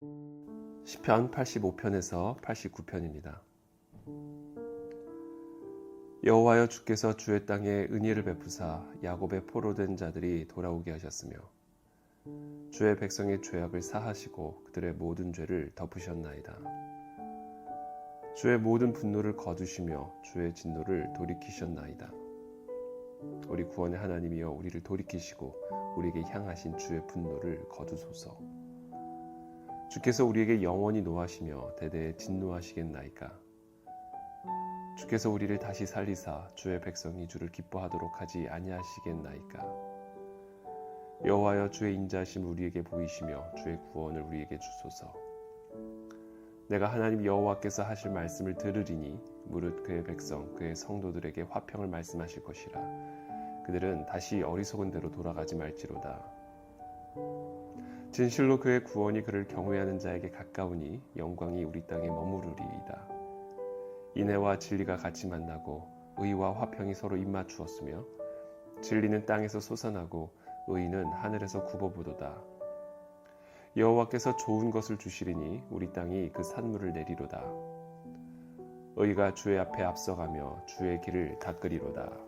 시편 85편에서 89편입니다. 여호와여 주께서 주의 땅에 은혜를 베푸사 야곱의 포로된 자들이 돌아오게 하셨으며 주의 백성의 죄악을 사하시고 그들의 모든 죄를 덮으셨나이다. 주의 모든 분노를 거두시며 주의 진노를 돌이키셨나이다. 우리 구원의 하나님이여 우리를 돌이키시고 우리에게 향하신 주의 분노를 거두소서. 주께서 우리에게 영원히 노하시며 대대에 진노하시겠나이까. 주께서 우리를 다시 살리사 주의 백성이 주를 기뻐하도록 하지 아니하시겠나이까. 여호와여 주의 인자하심 우리에게 보이시며 주의 구원을 우리에게 주소서. 내가 하나님 여호와께서 하실 말씀을 들으리니 무릇 그의 백성 그의 성도들에게 화평을 말씀하실 것이라. 그들은 다시 어리석은 대로 돌아가지 말지로다. 진실로 그의 구원이 그를 경외하는 자에게 가까우니 영광이 우리 땅에 머무르리이다. 인애와 진리가 같이 만나고 의와 화평이 서로 입맞추었으며 진리는 땅에서 솟아나고 의는 하늘에서 굽어보도다. 여호와께서 좋은 것을 주시리니 우리 땅이 그 산물을 내리로다. 의가 주의 앞에 앞서가며 주의 길을 닦으리로다.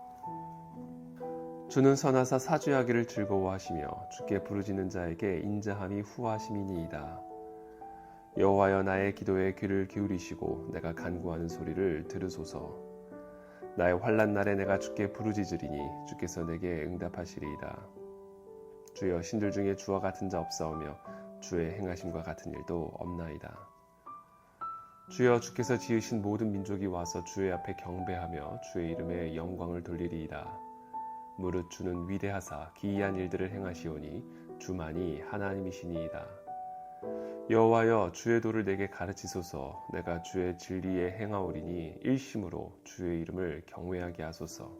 주는 선하사 사죄하기를 즐거워하시며 주께 부르짖는 자에게 인자함이 후하심이니이다. 여호와여 나의 기도에 귀를 기울이시고 내가 간구하는 소리를 들으소서. 나의 환난 날에 내가 주께 부르짖으리니 주께서 내게 응답하시리이다. 주여 신들 중에 주와 같은 자 없사오며 주의 행하심과 같은 일도 없나이다. 주여 주께서 지으신 모든 민족이 와서 주의 앞에 경배하며 주의 이름에 영광을 돌리리이다. 무릇 주는 위대하사 기이한 일들을 행하시오니 주만이 하나님이시니이다. 여호와여 주의 도를 내게 가르치소서 내가 주의 진리에 행하오리니 일심으로 주의 이름을 경외하게 하소서.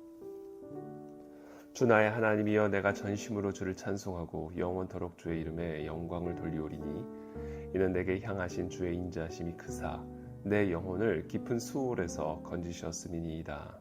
주 나의 하나님이여 내가 전심으로 주를 찬송하고 영원토록 주의 이름에 영광을 돌리오리니 이는 내게 향하신 주의 인자심이 크사 내 영혼을 깊은 수월에서 건지셨음이니이다.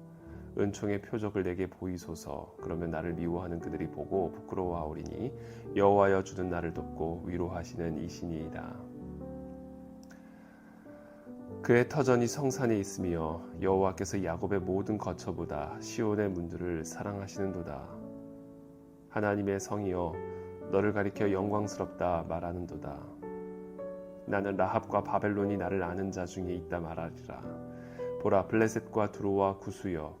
은총의 표적을 내게 보이소서. 그러면 나를 미워하는 그들이 보고 부끄러워하오리니 여호와여 주는 나를 돕고 위로하시는 이신이이다. 그의 터전이 성산에 있으며 여호와께서 야곱의 모든 거처보다 시온의 문들을 사랑하시는도다. 하나님의 성이여 너를 가리켜 영광스럽다 말하는도다. 나는 라합과 바벨론이 나를 아는 자 중에 있다 말하리라. 보라 블레셋과 두로와 구수여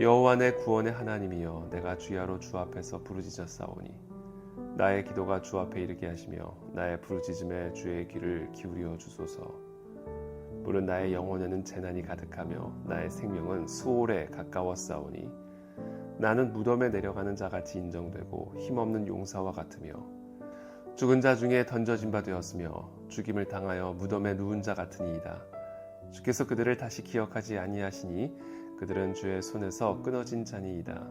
여호와 내 구원의 하나님이여 내가 주야로 주 앞에서 부르짖었사오니. 나의 기도가 주 앞에 이르게 하시며 나의 부르짖음에 주의 귀를 기울여 주소서. 물은 나의 영혼에는 재난이 가득하며 나의 생명은 수월에 가까웠사오니. 나는 무덤에 내려가는 자같이 인정되고 힘없는 용사와 같으며 죽은 자 중에 던져진 바 되었으며 죽임을 당하여 무덤에 누운 자 같으니이다. 주께서 그들을 다시 기억하지 아니하시니 그들은 주의 손에서 끊어진 자니이다.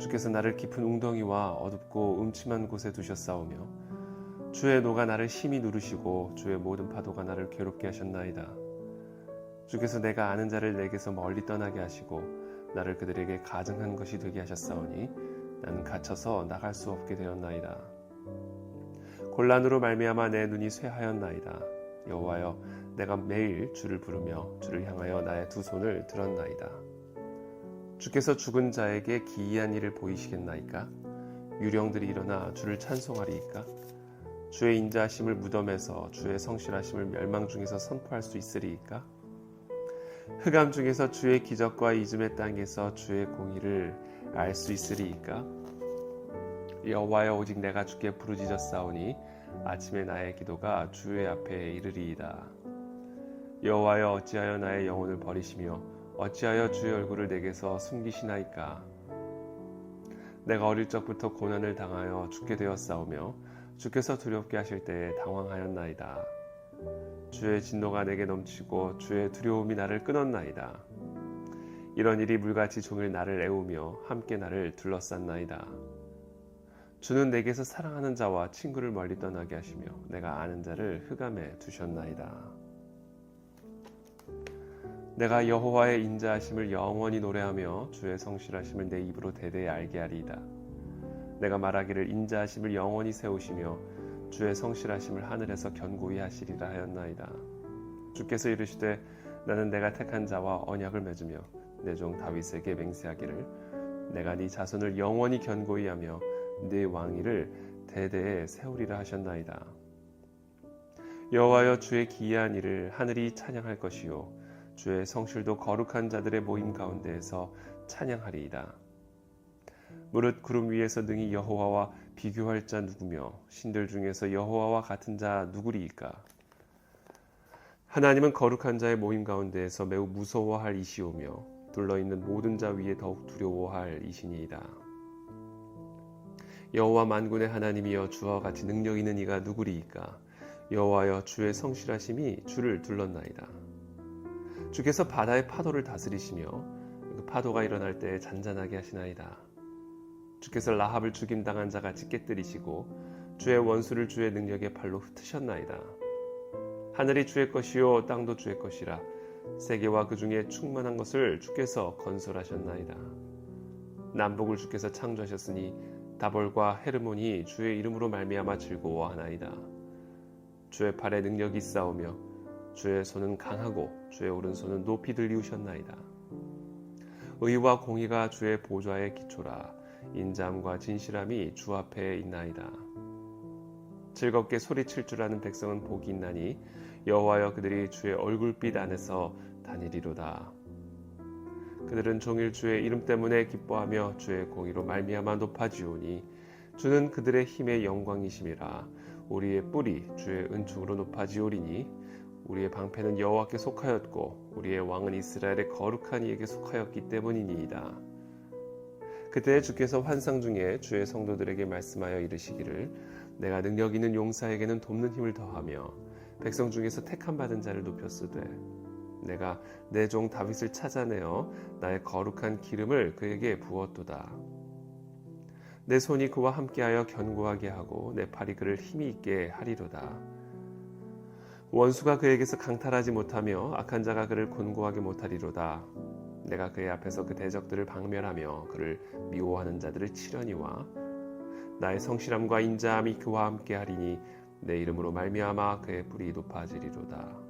주께서 나를 깊은 웅덩이와 어둡고 음침한 곳에 두셨사오며 주의 노가 나를 심히 누르시고 주의 모든 파도가 나를 괴롭게 하셨나이다. 주께서 내가 아는 자를 내게서 멀리 떠나게 하시고 나를 그들에게 가증한 것이 되게 하셨사오니 나는 갇혀서 나갈 수 없게 되었나이다. 곤란으로 말미암아 내 눈이 쇠하였나이다. 여호와여, 내가 매일 주를 부르며 주를 향하여 나의 두 손을 들었나이다. 주께서 죽은 자에게 기이한 일을 보이시겠나이까? 유령들이 일어나 주를 찬송하리이까? 주의 인자하심을 무덤에서 주의 성실하심을 멸망 중에서 선포할 수 있으리이까? 흑암 중에서 주의 기적과 이즘의 땅에서 주의 공의를 알 수 있으리이까? 여호와여 오직 내가 주께 부르짖었사오니 아침에 나의 기도가 주의 앞에 이르리이다. 여호와여 어찌하여 나의 영혼을 버리시며 어찌하여 주의 얼굴을 내게서 숨기시나이까? 내가 어릴 적부터 고난을 당하여 죽게 되었사오며 주께서 두렵게 하실 때에 당황하였나이다. 주의 진노가 내게 넘치고 주의 두려움이 나를 끊었나이다. 이런 일이 물같이 종일 나를 애우며 함께 나를 둘러쌌나이다. 주는 내게서 사랑하는 자와 친구를 멀리 떠나게 하시며 내가 아는 자를 흑암에 두셨나이다. 내가 여호와의 인자하심을 영원히 노래하며 주의 성실하심을 내 입으로 대대히 알게 하리이다. 내가 말하기를 인자하심을 영원히 세우시며 주의 성실하심을 하늘에서 견고히 하시리라 하였나이다. 주께서 이르시되 나는 내가 택한 자와 언약을 맺으며 내 종 다윗에게 맹세하기를 내가 네 자손을 영원히 견고히 하며 네 왕위를 대대에 세우리라 하셨나이다. 여호와여 주의 기이한 일을 하늘이 찬양할 것이요 주의 성실도 거룩한 자들의 모임 가운데에서 찬양하리이다. 무릇 구름 위에서 능히 여호와와 비교할 자 누구며 신들 중에서 여호와와 같은 자 누구리이까? 하나님은 거룩한 자의 모임 가운데에서 매우 무서워할 이시오며 둘러 있는 모든 자 위에 더욱 두려워할 이시니이다. 여호와 만군의 하나님이여 주와 같이 능력 있는 이가 누구리이까? 여호와여 주의 성실하심이 주를 둘렀나이다. 주께서 바다의 파도를 다스리시며 그 파도가 일어날 때 잔잔하게 하시나이다. 주께서 라합을 죽임 당한 자같이 깨뜨리시고 주의 원수를 주의 능력의 팔로 흩으셨나이다. 하늘이 주의 것이요 땅도 주의 것이라 세계와 그 중에 충만한 것을 주께서 건설하셨나이다. 남북을 주께서 창조하셨으니 다볼과 헤르몬이 주의 이름으로 말미암아 즐거워하나이다. 주의 팔에 능력이 있사오며 주의 손은 강하고 주의 오른손은 높이 들리우셨나이다. 의와 공의가 주의 보좌의 기초라 인자함과 진실함이 주 앞에 있나이다. 즐겁게 소리칠 줄 아는 백성은 복이 있나니 여호와여 그들이 주의 얼굴빛 안에서 다니리로다. 그들은 종일 주의 이름 때문에 기뻐하며 주의 공의로 말미암아 높아지오니 주는 그들의 힘의 영광이심이라 우리의 뿔이 주의 은총으로 높아지오리니 우리의 방패는 여호와께 속하였고 우리의 왕은 이스라엘의 거룩한 이에게 속하였기 때문이니이다. 그때 주께서 환상 중에 주의 성도들에게 말씀하여 이르시기를 내가 능력 있는 용사에게는 돕는 힘을 더하며 백성 중에서 택함 받은 자를 높였으되 내가 내 종 다윗을 찾아내어 나의 거룩한 기름을 그에게 부었도다. 내 손이 그와 함께하여 견고하게 하고 내 팔이 그를 힘이 있게 하리로다. 원수가 그에게서 강탈하지 못하며 악한 자가 그를 곤고하게 못하리로다. 내가 그의 앞에서 그 대적들을 박멸하며 그를 미워하는 자들을 치려니와 나의 성실함과 인자함이 그와 함께하리니 내 이름으로 말미암아 그의 뿌리 높아지리로다.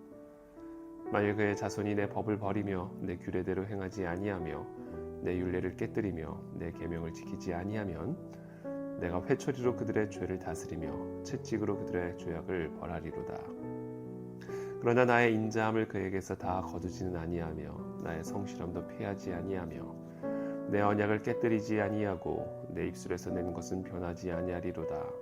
만일 그의 자손이 내 법을 버리며 내 규례대로 행하지 아니하며 내 율례를 깨뜨리며 내 계명을 지키지 아니하면 내가 회초리로 그들의 죄를 다스리며 채찍으로 그들의 죄악을 벌하리로다. 그러나 나의 인자함을 그에게서 다 거두지는 아니하며 나의 성실함도 피하지 아니하며 내 언약을 깨뜨리지 아니하고 내 입술에서 낸 것은 변하지 아니하리로다.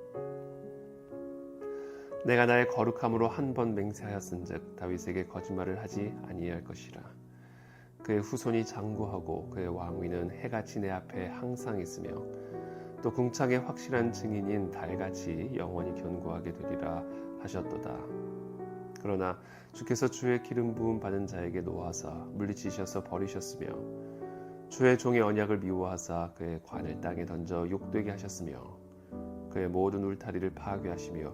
내가 나의 거룩함으로 한 번 맹세하였은즉 다윗에게 거짓말을 하지 아니할 것이라. 그의 후손이 장구하고 그의 왕위는 해같이 내 앞에 항상 있으며 또 궁창의 확실한 증인인 달같이 영원히 견고하게 되리라 하셨도다. 그러나 주께서 주의 기름 부음 받은 자에게 노하사 물리치셔서 버리셨으며 주의 종의 언약을 미워하사 그의 관을 땅에 던져 욕되게 하셨으며 그의 모든 울타리를 파괴하시며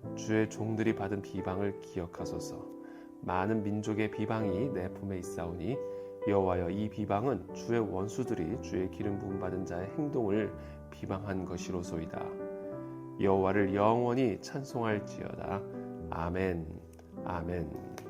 주의 종들이 받은 비방을 기억하소서. 많은 민족의 비방이 내 품에 있사오니 여호와여 이 비방은 주의 원수들이 주의 기름 부음 받은 자의 행동을 비방한 것이로소이다. 여호와를 영원히 찬송할지어다. 아멘. 아멘